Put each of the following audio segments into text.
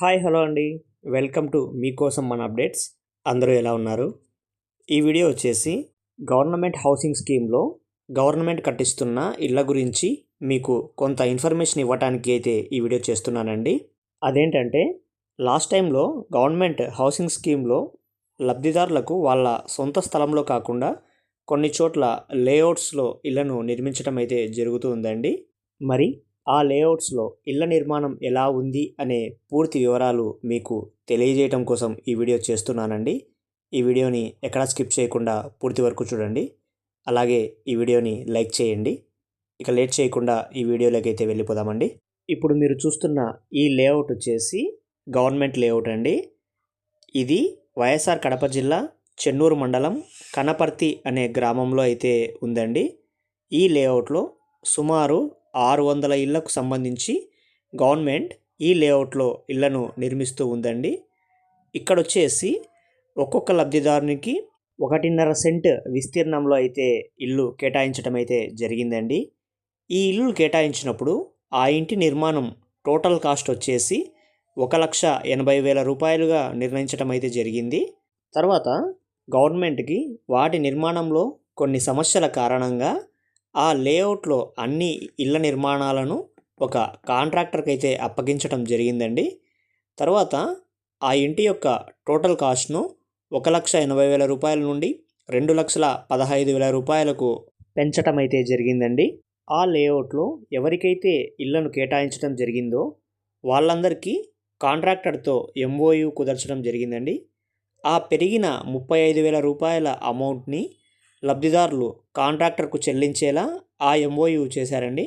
Hi hello అండి. Welcome to మీకోసం మన అప్డేట్స్. అందరూ ఎలా ఉన్నారు? ఈ వీడియో వచ్చేసి గవర్నమెంట్ హౌసింగ్ స్కీమ్లో గవర్నమెంట్ కట్టిస్తున్న ఇళ్ళ గురించి మీకు కొంత ఇన్ఫర్మేషన్ ఇవ్వడానికి అయితే ఈ వీడియో చేస్తున్నానండి. అదేంటంటే లాస్ట్ టైంలో గవర్నమెంట్ హౌసింగ్ స్కీమ్లో లబ్ధిదారులకు వాళ్ళ సొంత స్థలంలో కాకుండా కొన్ని చోట్ల లేఅవుట్స్లో ఇళ్ళను నిర్మించడం అయితే జరుగుతూ ఉందండి. మరి ఆ లేఅవుట్స్లో ఇళ్ళ నిర్మాణం ఎలా ఉంది అనే పూర్తి వివరాలు మీకు తెలియజేయటం కోసం ఈ వీడియో చేస్తున్నానండి. ఈ వీడియోని ఎక్కడా స్కిప్ చేయకుండా పూర్తి వరకు చూడండి. అలాగే ఈ వీడియోని లైక్ చేయండి. ఇక లేట్ చేయకుండా ఈ వీడియోలోకి అయితే వెళ్ళిపోదామండి. ఇప్పుడు మీరు చూస్తున్న ఈ లేఅవుట్ వచ్చేసి గవర్నమెంట్ లేఅవుట్ అండి. ఇది వైఎస్ఆర్ కడప జిల్లా చెన్నూరు మండలం కనపర్తి అనే గ్రామంలో అయితే ఉందండి. ఈ లేఅవుట్లో సుమారు ఆరు వందల ఇళ్ళకు సంబంధించి గవర్నమెంట్ ఈ లేఅవుట్లో ఇళ్ళను నిర్మిస్తూ ఉందండి. ఇక్కడ వచ్చేసి ఒక్కొక్క లబ్ధిదారునికి ఒకటిన్నర సెంట్ విస్తీర్ణంలో అయితే ఇల్లు కేటాయించడం అయితే జరిగిందండి. ఈ ఇల్లు కేటాయించినప్పుడు ఆ ఇంటి నిర్మాణం టోటల్ కాస్ట్ వచ్చేసి ఒక లక్ష ఎనభై వేల రూపాయలుగా నిర్ణయించడం అయితే జరిగింది. తర్వాత గవర్నమెంట్కి వాటి నిర్మాణంలో కొన్ని సమస్యల కారణంగా ఆ లేఅవుట్లో అన్ని ఇళ్ళ నిర్మాణాలను ఒక కాంట్రాక్టర్కి అయితే అప్పగించడం జరిగిందండి. తర్వాత ఆ ఇంటి యొక్క టోటల్ కాస్ట్ను ఒక లక్ష ఎనభై వేల రూపాయల నుండి రెండు లక్షల పదహైదు వేల రూపాయలకు పెంచటం అయితే జరిగిందండి. ఆ లేఅవుట్లో ఎవరికైతే ఇళ్ళను కేటాయించడం జరిగిందో వాళ్ళందరికీ కాంట్రాక్టర్తో ఎంఓయు కుదర్చడం జరిగిందండి. ఆ పెరిగిన ముప్పై ఐదు వేల రూపాయల అమౌంట్ని లబ్ధిదారులు కాంట్రాక్టర్కు చెల్లించేలా ఆ ఎంఓయు చేశారండి.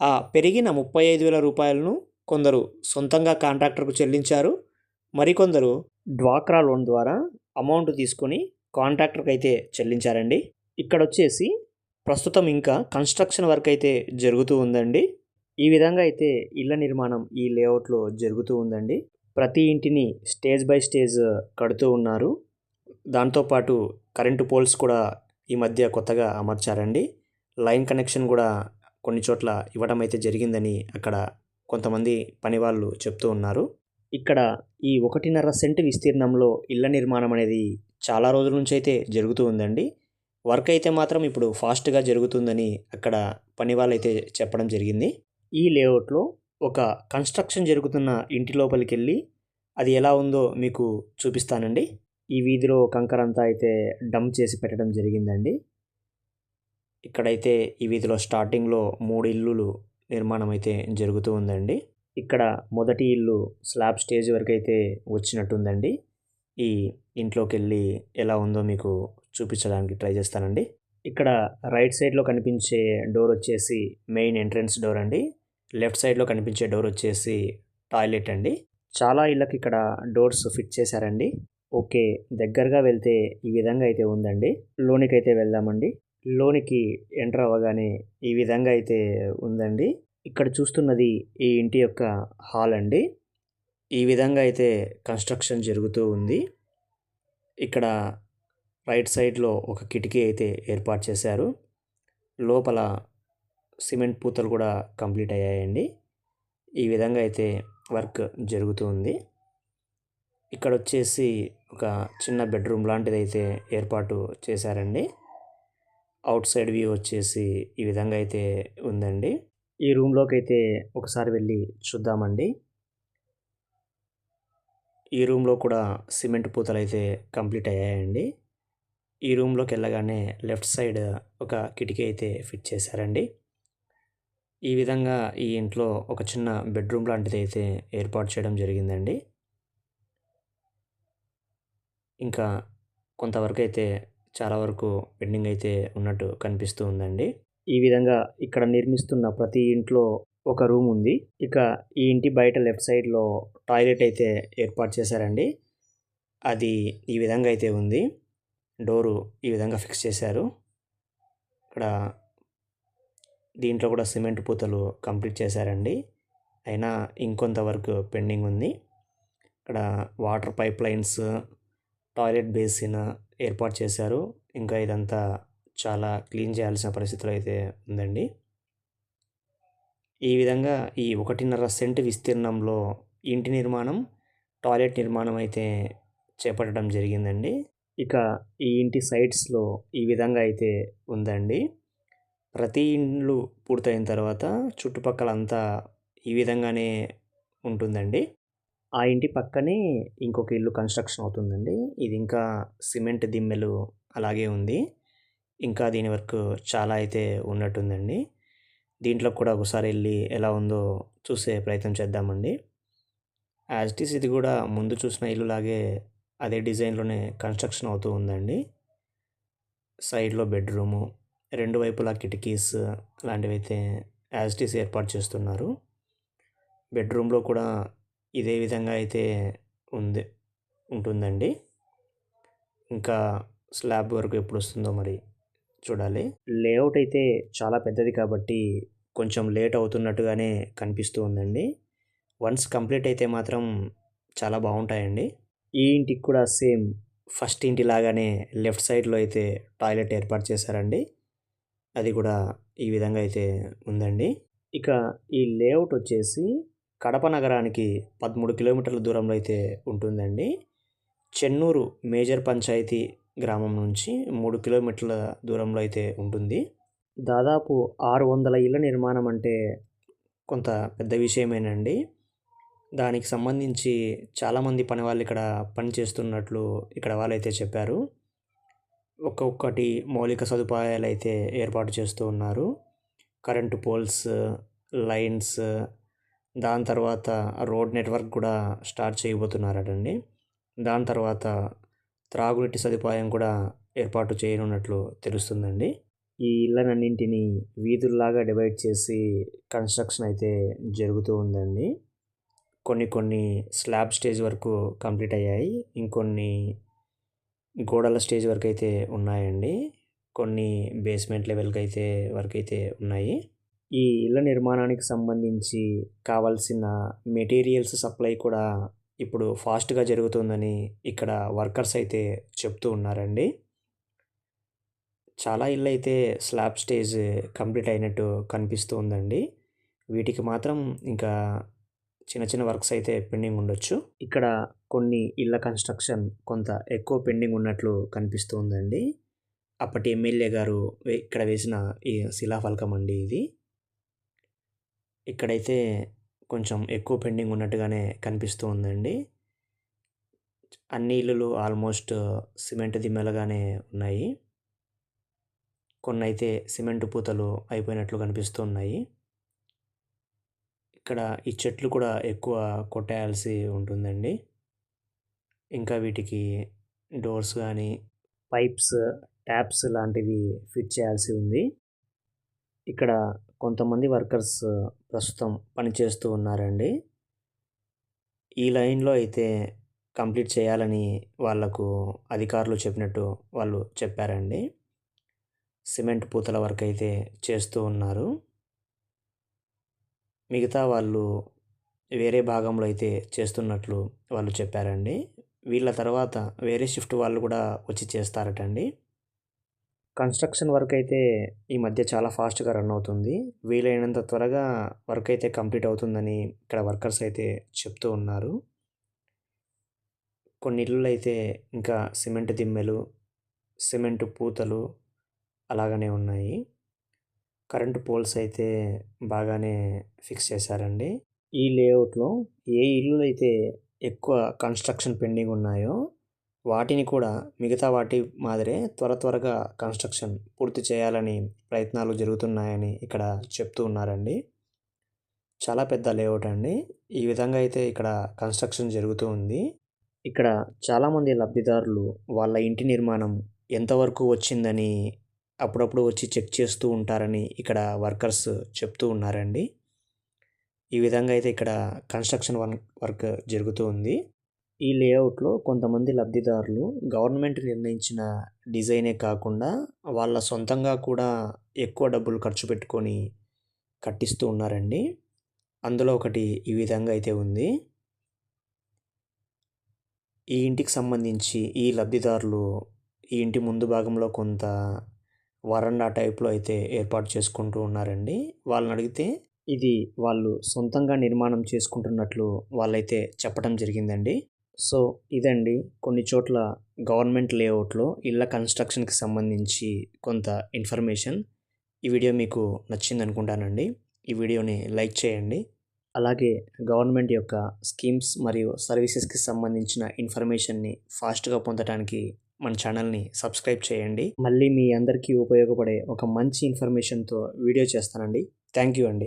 ఆ పెరిగిన ముప్పై ఐదు వేల రూపాయలను కొందరు సొంతంగా కాంట్రాక్టర్కు చెల్లించారు. మరికొందరు డ్వాక్రా లోన్ ద్వారా అమౌంట్ తీసుకొని కాంట్రాక్టర్కి అయితే చెల్లించారండి. ఇక్కడ వచ్చేసి ప్రస్తుతం ఇంకా కన్స్ట్రక్షన్ వర్క్ అయితే జరుగుతూ ఉందండి. ఈ విధంగా అయితే ఇళ్ళ నిర్మాణం ఈ లేఅవుట్లో జరుగుతూ ఉందండి. ప్రతి ఇంటిని స్టేజ్ బై స్టేజ్ కడుతూ ఉన్నారు. దాంతోపాటు కరెంటు పోల్స్ కూడా ఈ మధ్య కొత్తగా అమర్చారండి. లైన్ కనెక్షన్ కూడా కొన్ని చోట్ల ఇవ్వడం అయితే జరిగిందని అక్కడ కొంతమంది పని వాళ్ళు చెప్తూ ఉన్నారు. ఇక్కడ ఈ ఒకటిన్నర సెంటు విస్తీర్ణంలో ఇళ్ళ నిర్మాణం అనేది చాలా రోజుల నుంచి అయితే జరుగుతూ ఉందండి. వర్క్ అయితే మాత్రం ఇప్పుడు ఫాస్ట్గా జరుగుతుందని అక్కడ పని చెప్పడం జరిగింది. ఈ లేఅవుట్లో ఒక కన్స్ట్రక్షన్ జరుగుతున్న ఇంటి లోపలికి వెళ్ళి అది ఎలా ఉందో మీకు చూపిస్తానండి. ఈ వీధిలో కంకర అంతా అయితే డంప్ చేసి పెట్టడం జరిగిందండి. ఇక్కడైతే ఈ వీధిలో స్టార్టింగ్లో మూడు ఇల్లులు నిర్మాణం అయితే జరుగుతూ ఉందండి. ఇక్కడ మొదటి ఇల్లు స్లాబ్ స్టేజ్ వరకు అయితే వచ్చినట్టుందండి. ఈ ఇంట్లోకి వెళ్ళి ఎలా ఉందో మీకు చూపించడానికి ట్రై చేస్తానండి. ఇక్కడ రైట్ సైడ్లో కనిపించే డోర్ వచ్చేసి మెయిన్ ఎంట్రన్స్ డోర్ అండి. లెఫ్ట్ సైడ్లో కనిపించే డోర్ వచ్చేసి టాయిలెట్ అండి. చాలా ఇళ్ళకి ఇక్కడ డోర్స్ ఫిట్ చేశారండి. ఓకే దగ్గరగా వెళ్తే ఈ విధంగా అయితే ఉందండి. లోనికి అయితే వెళ్దామండి. లోనికి ఎంటర్ అవ్వగానే ఈ విధంగా అయితే ఉందండి. ఇక్కడ చూస్తున్నది ఈ ఇంటి యొక్క హాల్ అండి. ఈ విధంగా అయితే కన్స్ట్రక్షన్ జరుగుతూ ఉంది. ఇక్కడ రైట్ సైడ్లో ఒక కిటికీ అయితే ఏర్పాటు చేశారు. లోపల సిమెంట్ పూతలు కూడా కంప్లీట్ అయ్యాయండి. ఈ విధంగా అయితే వర్క్ జరుగుతూ ఉంది. ఇక్కడ వచ్చేసి ఒక చిన్న బెడ్రూమ్ లాంటిది అయితే ఏర్పాటు చేశారండి. అవుట్ సైడ్ వ్యూ వచ్చేసి ఈ విధంగా అయితే ఉందండి. ఈ రూమ్లోకి అయితే ఒకసారి వెళ్ళి చూద్దామండి. ఈ రూమ్లో కూడా సిమెంట్ పూతలు అయితే కంప్లీట్ అయ్యాయండి. ఈ రూమ్లోకి వెళ్ళగానే లెఫ్ట్ సైడ్ ఒక కిటికీ అయితే ఫిట్ చేశారండి. ఈ విధంగా ఈ ఇంట్లో ఒక చిన్న బెడ్రూమ్ లాంటిది అయితే ఏర్పాటు చేయడం జరిగిందండి. ఇంకా కొంతవరకు అయితే చాలా వరకు పెండింగ్ అయితే ఉన్నట్టు కనిపిస్తూ ఉందండి. ఈ విధంగా ఇక్కడ నిర్మిస్తున్న ప్రతి ఇంట్లో ఒక రూమ్ ఉంది. ఇక ఈ ఇంటి బయట లెఫ్ట్ సైడ్లో టాయిలెట్ అయితే ఏర్పాటు చేశారండి. అది ఈ విధంగా అయితే ఉంది. డోరు ఈ విధంగా ఫిక్స్ చేశారు. ఇక్కడ దీంట్లో కూడా సిమెంట్ పూతలు కంప్లీట్ చేశారండి. అయినా ఇంకొంత వర్క్ పెండింగ్ ఉంది. ఇక్కడ water pipe lines toilet basin ఏర్పాటు చేశారు. ఇంకా ఇదంతా చాలా క్లీన్ చేయాల్సిన పరిస్థితులు అయితే ఉందండి. ఈ విధంగా ఈ ఒకటిన్నర సెంట్ విస్తీర్ణంలో ఇంటి నిర్మాణం టాయిలెట్ నిర్మాణం అయితే చేపట్టడం జరిగిందండి. ఇక ఈ ఇంటి సైట్స్లో ఈ విధంగా అయితే ఉందండి. ప్రతి ఇండ్లు పూర్తయిన తర్వాత చుట్టుపక్కల అంతా ఈ విధంగానే ఉంటుందండి. ఆ ఇంటి పక్కనే ఇంకొక ఇల్లు కన్స్ట్రక్షన్ అవుతుందండి. ఇది ఇంకా సిమెంట్ దిమ్మెలు అలాగే ఉంది. ఇంకా దీని వర్క్ చాలా అయితే ఉన్నట్టుందండి. దీంట్లో కూడా ఒకసారి వెళ్ళి ఎలా ఉందో చూసే ప్రయత్నం చేద్దామండి. యాజ్ ఇట్ ఈస్ ఇది కూడా ముందు చూసిన ఇల్లులాగే అదే డిజైన్లోనే కన్స్ట్రక్షన్ అవుతూ ఉందండి. సైడ్లో బెడ్రూము రెండు వైపులా కిటికీస్ లాంటివి అయితే యాజ్ ఇట్ ఈస్ ఏర్పాటు చేస్తున్నారు. బెడ్రూమ్లో కూడా ఇదే విధంగా అయితే ఉంది ఉంటుందండి. ఇంకా స్లాబ్ వరకు ఎప్పుడు వస్తుందో మరి చూడాలి. లేఅవుట్ అయితే చాలా పెద్దది కాబట్టి కొంచెం లేట్ అవుతున్నట్టుగానే కనిపిస్తూ ఉందండి. వన్స్ కంప్లీట్ అయితే మాత్రం చాలా బాగుంటాయండి. ఈ ఇంటికి కూడా సేమ్ ఫస్ట్ ఇంటి లాగానే లెఫ్ట్ సైడ్లో అయితే టాయిలెట్ ఏర్పాటు చేశారండి. అది కూడా ఈ విధంగా అయితే ఉందండి. ఇక ఈ లేఅవుట్ వచ్చేసి కడప నగరానికి పదమూడు కిలోమీటర్ల దూరంలో అయితే ఉంటుందండి. చెన్నూరు మేజర్ పంచాయతీ గ్రామం నుంచి మూడు కిలోమీటర్ల దూరంలో అయితే ఉంటుంది. దాదాపు ఆరు వందల ఇళ్ళ నిర్మాణం అంటే కొంత పెద్ద విషయమేనండి. దానికి సంబంధించి చాలామంది పని వాళ్ళు ఇక్కడ పని చేస్తున్నట్లు ఇక్కడ వాళ్ళైతే చెప్పారు. ఒక్కొక్కటి మౌలిక సదుపాయాలు అయితే ఏర్పాటు చేస్తూ ఉన్నారు. కరెంటు పోల్స్ లైన్స్ దాని తర్వాత రోడ్ నెట్వర్క్ కూడా స్టార్ట్ చేయబోతున్నారటండి. దాని తర్వాత త్రాగునీటి సదుపాయం కూడా ఏర్పాటు చేయనున్నట్లు తెలుస్తుందండి. ఈ ఇళ్ళనన్నింటినీ వీధుల్లాగా డివైడ్ చేసి కన్స్ట్రక్షన్ అయితే జరుగుతూ ఉందండి. కొన్ని కొన్ని స్లాబ్ స్టేజ్ వరకు కంప్లీట్ అయ్యాయి. ఇంకొన్ని గోడల స్టేజ్ వరకు అయితే ఉన్నాయండి. కొన్ని బేస్మెంట్ లెవెల్కి అయితే వరకు అయితే ఉన్నాయి. ఈ ఇళ్ళ నిర్మాణానికి సంబంధించి కావాల్సిన మెటీరియల్స్ సప్లై కూడా ఇప్పుడు ఫాస్ట్గా జరుగుతుందని ఇక్కడ వర్కర్స్ అయితే చెప్తూ ఉన్నారండి. చాలా ఇళ్ళు అయితే స్లాబ్ స్టేజ్ కంప్లీట్ అయినట్టు కనిపిస్తూ ఉందండి. వీటికి మాత్రం ఇంకా చిన్న చిన్న వర్క్స్ అయితే పెండింగ్ ఉండొచ్చు. ఇక్కడ కొన్ని ఇళ్ళ కన్స్ట్రక్షన్ కొంత ఎక్కువ పెండింగ్ ఉన్నట్లు కనిపిస్తూ ఉందండి. అప్పటి ఎమ్మెల్యే గారు ఇక్కడ వేసిన ఈ శిలాఫలకం అండి ఇది. ఇక్కడైతే కొంచెం ఎక్కువ పెండింగ్ ఉన్నట్టుగానే కనిపిస్తూ ఉందండి. అన్ని ఇల్లులు ఆల్మోస్ట్ సిమెంట్ మెలగానే ఉన్నాయి. కొన్ని అయితే సిమెంట్ పూతలు అయిపోయినట్లు కనిపిస్తూ ఉన్నాయి. ఇక్కడ ఈ చెట్లు కూడా ఎక్కువ కొట్టేయాల్సి ఉంటుందండి. ఇంకా వీటికి డోర్స్ కానీ పైప్స్ ట్యాప్స్ లాంటివి ఫిట్ చేయాల్సి ఉంది. ఇక్కడ కొంతమంది వర్కర్స్ ప్రస్తుతం పనిచేస్తూ ఉన్నారండి. ఈ లైన్లో అయితే కంప్లీట్ చేయాలని వాళ్ళకు అధికారులు చెప్పినట్టు వాళ్ళు చెప్పారండి. సిమెంట్ పూతల వర్క్ అయితే చేస్తూ ఉన్నారు. మిగతా వాళ్ళు వేరే భాగంలో అయితే చేస్తున్నట్లు వాళ్ళు చెప్పారండి. వీళ్ళ తర్వాత వేరే షిఫ్ట్ వాళ్ళు కూడా వచ్చి చేస్తారటండి. కన్స్ట్రక్షన్ వర్క్ అయితే ఈ మధ్య చాలా ఫాస్ట్గా రన్ అవుతుంది. వీలైనంత త్వరగా వర్క్ అయితే కంప్లీట్ అవుతుందని ఇక్కడ వర్కర్స్ అయితే చెప్తూ ఉన్నారు. కొన్ని ఇళ్ళు అయితే ఇంకా సిమెంట్ దిమ్మెలు సిమెంట్ పూతలు అలాగనే ఉన్నాయి. కరెంటు పోల్స్ అయితే బాగానే ఫిక్స్ చేశారండి. ఈ లేఅవుట్లో ఏ ఇల్లులు అయితే ఎక్కువ కన్స్ట్రక్షన్ పెండింగ్ ఉన్నాయో వాటిని కూడా మిగతా వాటి మాదిరే త్వర త్వరగా కన్స్ట్రక్షన్ పూర్తి చేయాలని ప్రయత్నాలు జరుగుతున్నాయని ఇక్కడ చెప్తూ ఉన్నారండి. చాలా పెద్ద లేఅవుట్ అండి. ఈ విధంగా అయితే ఇక్కడ కన్స్ట్రక్షన్ జరుగుతూ ఉంది. ఇక్కడ చాలామంది లబ్ధిదారులు వాళ్ళ ఇంటి నిర్మాణం ఎంతవరకు వచ్చిందని అప్పుడప్పుడు వచ్చి చెక్ చేస్తూ ఉంటారని ఇక్కడ వర్కర్స్ చెప్తూ ఉన్నారండి. ఈ విధంగా అయితే ఇక్కడ కన్స్ట్రక్షన్ వర్క్ జరుగుతూ ఉంది. ఈ లేఅవుట్లో కొంతమంది లబ్ధిదారులు గవర్నమెంట్ నిర్ణయించిన డిజైనే కాకుండా వాళ్ళ సొంతంగా కూడా ఎక్కువ డబ్బులు ఖర్చు పెట్టుకొని కట్టిస్తూ ఉన్నారండి. అందులో ఒకటి ఈ విధంగా అయితే ఉంది. ఈ ఇంటికి సంబంధించి ఈ లబ్ధిదారులు ఈ ఇంటి ముందు భాగంలో కొంత వరండా టైప్లో అయితే ఏర్పాటు చేసుకుంటూ ఉన్నారండి. వాళ్ళని అడిగితే ఇది వాళ్ళు సొంతంగా నిర్మాణం చేసుకుంటున్నట్లు వాళ్ళైతే చెప్పడం జరిగిందండి. సో ఇదండి. కొన్ని చోట్ల గవర్నమెంట్ లేఅవుట్లో ఇళ్ళ కన్స్ట్రక్షన్కి సంబంధించి కొంత ఇన్ఫర్మేషన్. ఈ వీడియో మీకు నచ్చింది అనుకుంటానండి ఈ వీడియోని లైక్ చేయండి. అలాగే గవర్నమెంట్ యొక్క స్కీమ్స్ మరియు సర్వీసెస్కి సంబంధించిన ఇన్ఫర్మేషన్ని ఫాస్ట్గా పొందడానికి మన ఛానల్ని సబ్స్క్రైబ్ చేయండి. మళ్ళీ మీ అందరికీ ఉపయోగపడే ఒక మంచి ఇన్ఫర్మేషన్తో వీడియో చేస్తానండి. థ్యాంక్ యూ అండి.